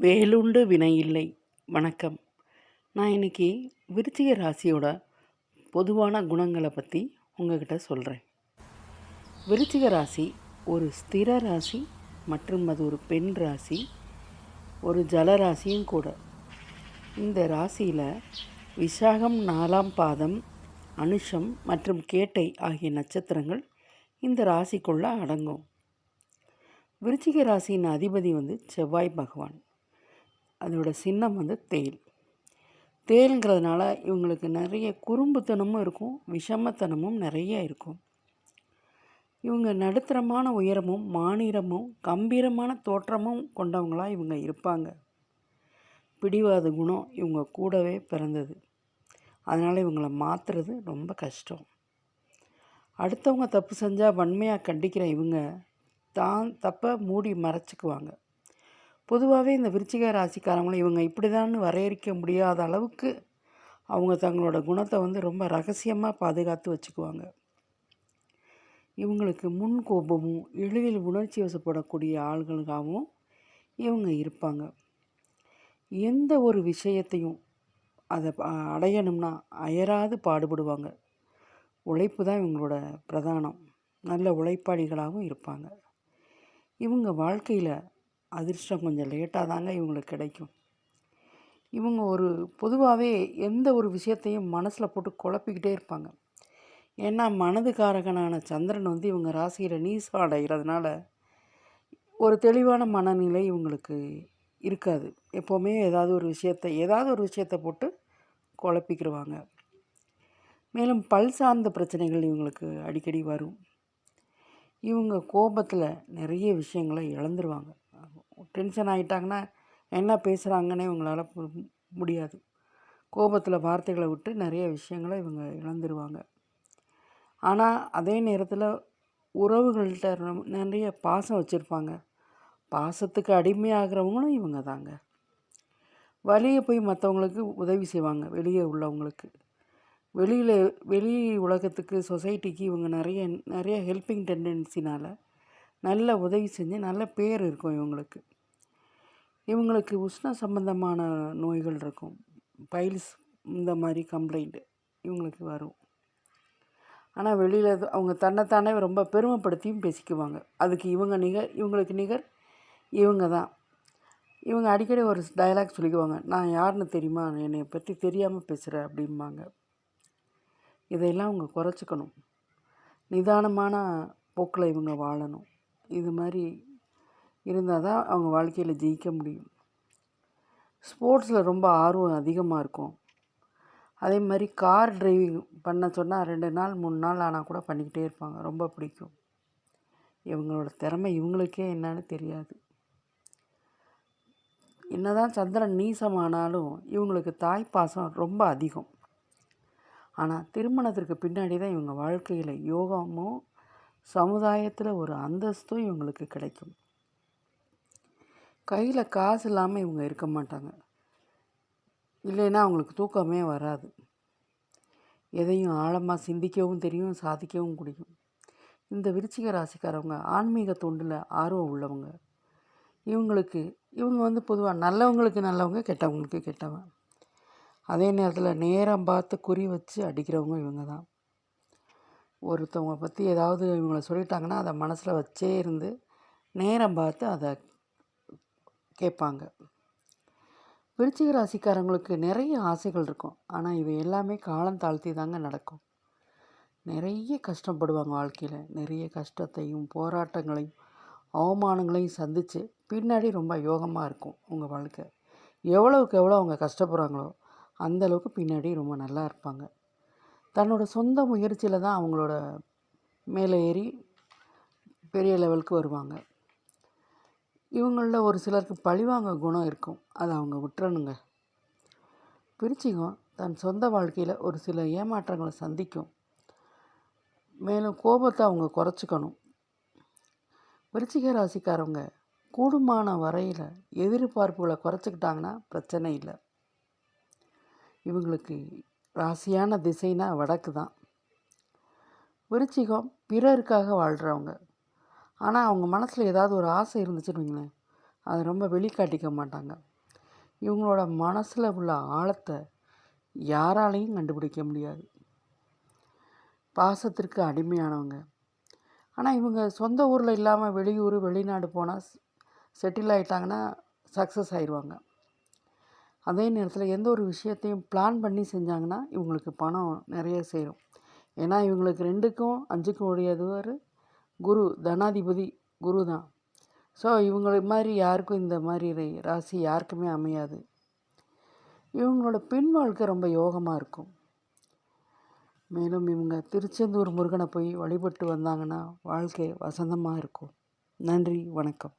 வேலுண்டு வினை இல்லை. வணக்கம். நான் இன்றைக்கி விருச்சிக ராசியோட பொதுவான குணங்களை பற்றி உங்ககிட்ட சொல்கிறேன் விருச்சிக ராசி ஒரு ஸ்திர ராசி மற்றும் அது ஒரு பெண் ராசி ஒரு ஜல ராசியும் கூட. இந்த ராசியில் விசாகம் நாலாம் பாதம் அனுஷம் மற்றும் கேட்டை ஆகிய நட்சத்திரங்கள் இந்த ராசிக்குள்ளே அடங்கும். விருச்சிக ராசியின் அதிபதி வந்து செவ்வாய் பகவான். அதோட சின்னம் வந்து தேல். தேல்ங்கிறதுனால இவங்களுக்கு நிறைய குறும்புத்தனமும் இருக்கும் விஷமத்தனமும் நிறைய இருக்கும். இவங்க நடுத்தரமான உயரமும் மாநிலமும் கம்பீரமான தோற்றமும் கொண்டவங்களாக இவங்க இருப்பாங்க. பிடிவாத குணம் இவங்க கூடவே பிறந்தது. அதனால் இவங்களை மாற்றுறது ரொம்ப கஷ்டம். அடுத்தவங்க தப்பு செஞ்சால் வன்மையாக கண்டிக்கிற இவங்க தான் தப்பை மூடி மறைச்சிக்குவாங்க. பொதுவாகவே இந்த விருச்சிக ராசிக்காரங்களும் இவங்க இப்படி தான் வரையறுக்க முடியாத அளவுக்கு அவங்க தங்களோட குணத்தை வந்து ரொம்ப ரகசியமாக பாதுகாத்து வச்சுக்குவாங்க. இவங்களுக்கு முன் கோபமும் எளிதில் உணர்ச்சி வசப்படக்கூடிய ஆள்களுக்காகவும் இவங்க இருப்பாங்க. எந்த ஒரு விஷயத்தையும் அதை அடையணும்னா அயராது பாடுபடுவாங்க. உழைப்பு தான் இவங்களோட பிரதானம். நல்ல உழைப்பாளிகளாகவும் இருப்பாங்க. இவங்க வாழ்க்கையில் அதிர்ஷ்டம் கொஞ்சம் லேட்டாக தாங்க இவங்களுக்கு கிடைக்கும். இவங்க ஒரு பொதுவாகவே எந்த ஒரு விஷயத்தையும் மனசில் போட்டு குழப்பிக்கிட்டே இருப்பாங்க. ஏன்னா மனதுக்காரகனான சந்திரன் வந்து இவங்க ராசியில் நீசம் அடைகிறதுனால ஒரு தெளிவான மனநிலை இவங்களுக்கு இருக்காது. எப்போவுமே ஏதாவது ஒரு விஷயத்தை ஏதாவது ஒரு விஷயத்தை போட்டு குழப்பிக்கிடுவாங்க மேலும் பல் சார்ந்த பிரச்சனைகள் இவங்களுக்கு அடிக்கடி வரும். இவங்க கோபத்தில் நிறைய விஷயங்களை இழந்துருவாங்க. டென்ஷன் ஆகிட்டாங்கன்னா என்ன பேசுகிறாங்கன்னே இவங்களால முடியாது. கோபத்தில் வார்த்தைகளை விட்டு நிறைய விஷயங்களை இவங்க இழந்துருவாங்க. ஆனால் அதே நேரத்தில் உறவுகள்கிட்ட நிறைய பாசம் வச்சுருப்பாங்க. பாசத்துக்கு அடிமையாகிறவங்களும் இவங்க தாங்க. வழியே போய் மற்றவங்களுக்கு உதவி செய்வாங்க வெளியே உள்ளவங்களுக்கு. வெளியில் வெளி உலகத்துக்கு சொசைட்டிக்கு இவங்க நிறைய நிறைய ஹெல்பிங் டெண்டன்சினால் நல்ல உதவி செஞ்சு நல்ல பேர் இருக்கும் இவங்களுக்கு. இவங்களுக்கு உஷ்ண சம்பந்தமான நோய்கள் இருக்கும். பைல்ஸ் இந்த மாதிரி கம்ப்ளைண்ட்டு இவங்களுக்கு வரும். ஆனால் வெளியில் அவங்க தன்னைத்தானே ரொம்ப பெருமைப்படுத்தியும் பேசிக்குவாங்க. அதுக்கு இவங்க நிகர் இவங்களுக்கு நிகர் இவங்க தான். இவங்க அடிக்கடி ஒரு டைலாக் சொல்லிக்குவாங்க. நான் யாருன்னு தெரியுமா? என்னை பற்றி தெரியாமல் பேசுகிறேன் அப்படிம்பாங்க. இதையெல்லாம் அவங்க குறைச்சிக்கணும். நிதானமான போக்கில் இவங்க வாழணும். இது மாதிரி இருந்தால் தான் அவங்க வாழ்க்கையில் ஜெயிக்க முடியும். ஸ்போர்ட்ஸில் ரொம்ப ஆர்வம் அதிகமாக இருக்கும். அதே மாதிரி கார் டிரைவிங் பண்ண சொன்னால் ரெண்டு நாள் மூணு நாள் ஆனால் கூட பண்ணிக்கிட்டே இருப்பாங்க. ரொம்ப பிடிக்கும். இவங்களோட திறமை இவங்களுக்கே என்னன்னு தெரியாது. என்னதான் சந்திரன் நீசமானாலும் இவங்களுக்கு தாய் பாசம் ரொம்ப அதிகம். ஆனால் திருமணத்திற்கு பின்னாடி தான் இவங்க வாழ்க்கையில் யோகமும் சமுதாயத்தில் ஒரு அந்தஸ்தும் இவங்களுக்கு கிடைக்கும். கையில் காசு இல்லாமல் இவங்க இருக்க மாட்டாங்க. இல்லைன்னா அவங்களுக்கு தூக்கமே வராது. எதையும் ஆழமாக சிந்திக்கவும் தெரியும் சாதிக்கவும் முடியும் இந்த விருச்சிக ராசிக்காரவங்க ஆன்மீக தொண்டில் ஆர்வம் உள்ளவங்க. இவங்களுக்கு இவங்க வந்து பொதுவாக நல்லவங்களுக்கு நல்லவங்க கெட்டவங்களுக்கு கெட்டவன் அதே நேரத்தில் நேரம் பார்த்து குறி வச்சு அடிக்கிறவங்க இவங்க தான் ஒருத்தவங்க பற்றி ஏதாவது இவங்கள சொல்லிட்டாங்கன்னா அதை மனசில் வச்சே இருந்து நேரம் பார்த்து அதை கேட்பாங்க. விருச்சிக ராசிக்காரங்களுக்கு நிறைய ஆசைகள் இருக்கும். ஆனால் இவை எல்லாமே காலம் தாழ்த்தி தாங்க நடக்கும். நிறைய கஷ்டப்படுவாங்க வாழ்க்கையில். நிறைய கஷ்டத்தையும் போராட்டங்களையும் அவமானங்களையும் சந்தித்து பின்னாடி ரொம்ப யோகமாக இருக்கும் உங்கள் வாழ்க்கை. எவ்வளவுக்கு எவ்வளோ அவங்க கஷ்டப்படுறாங்களோ அந்தளவுக்கு பின்னாடி ரொம்ப நல்லா இருப்பாங்க. தன்னோட சொந்த முயற்சியில் தான் அவங்களோட மேலே ஏறி பெரிய லெவலுக்கு வருவாங்க. இவங்களில் ஒரு சிலருக்கு பழிவாங்க குணம் இருக்கும். அதை அவங்க விட்டுறணுங்க. பிரிச்சிகம் தன் சொந்த வாழ்க்கையில் ஒரு சில ஏமாற்றங்களை சந்திக்கும். மேலும் கோபத்தை அவங்க குறைச்சிக்கணும். விருச்சிக ராசிக்காரவங்க கூடுமான வரையில் எதிர்பார்ப்புகளை குறைச்சிக்கிட்டாங்கன்னா பிரச்சனை இல்லை. இவங்களுக்கு ராசியான திசைனா வடக்கு தான். விருச்சிகம் பிறருக்காக வாழ்கிறவங்க ஆனால் அவங்க மனசில் ஏதாவது ஒரு ஆசை இருந்துச்சுன்னு வைங்களேன் அதை ரொம்ப வெளிக்காட்டிக்க மாட்டாங்க. இவங்களோட மனசில் உள்ள ஆழத்தை யாராலையும் கண்டுபிடிக்க முடியாது. பாசத்திற்கு அடிமையானவங்க. ஆனால் இவங்க சொந்த ஊரில் இல்லாமல் வெளியூர் வெளிநாடு போனால் செட்டில் ஆகிட்டாங்கன்னா சக்ஸஸ் ஆயிடுவாங்க அதே நேரத்தில் எந்த ஒரு விஷயத்தையும் பிளான் பண்ணி செஞ்சாங்கன்னா இவங்களுக்கு பணம் நிறைய சேரும். ஏன்னா இவங்களுக்கு ரெண்டுக்கும் அஞ்சுக்கும் உடையதுவர் குரு தனாதிபதி குரு தான். ஸோ இவங்களை மாதிரி யாருக்கும் இந்த மாதிரி ராசி யாருக்குமே அமையாது. இவங்களோட பெண் வாழ்க்கை ரொம்ப யோகமாக இருக்கும். மேலும் இவங்க திருச்செந்தூர் முருகனை போய் வழிபட்டு வந்தாங்கன்னா வாழ்க்கை வசந்தமாக இருக்கும். நன்றி வணக்கம்.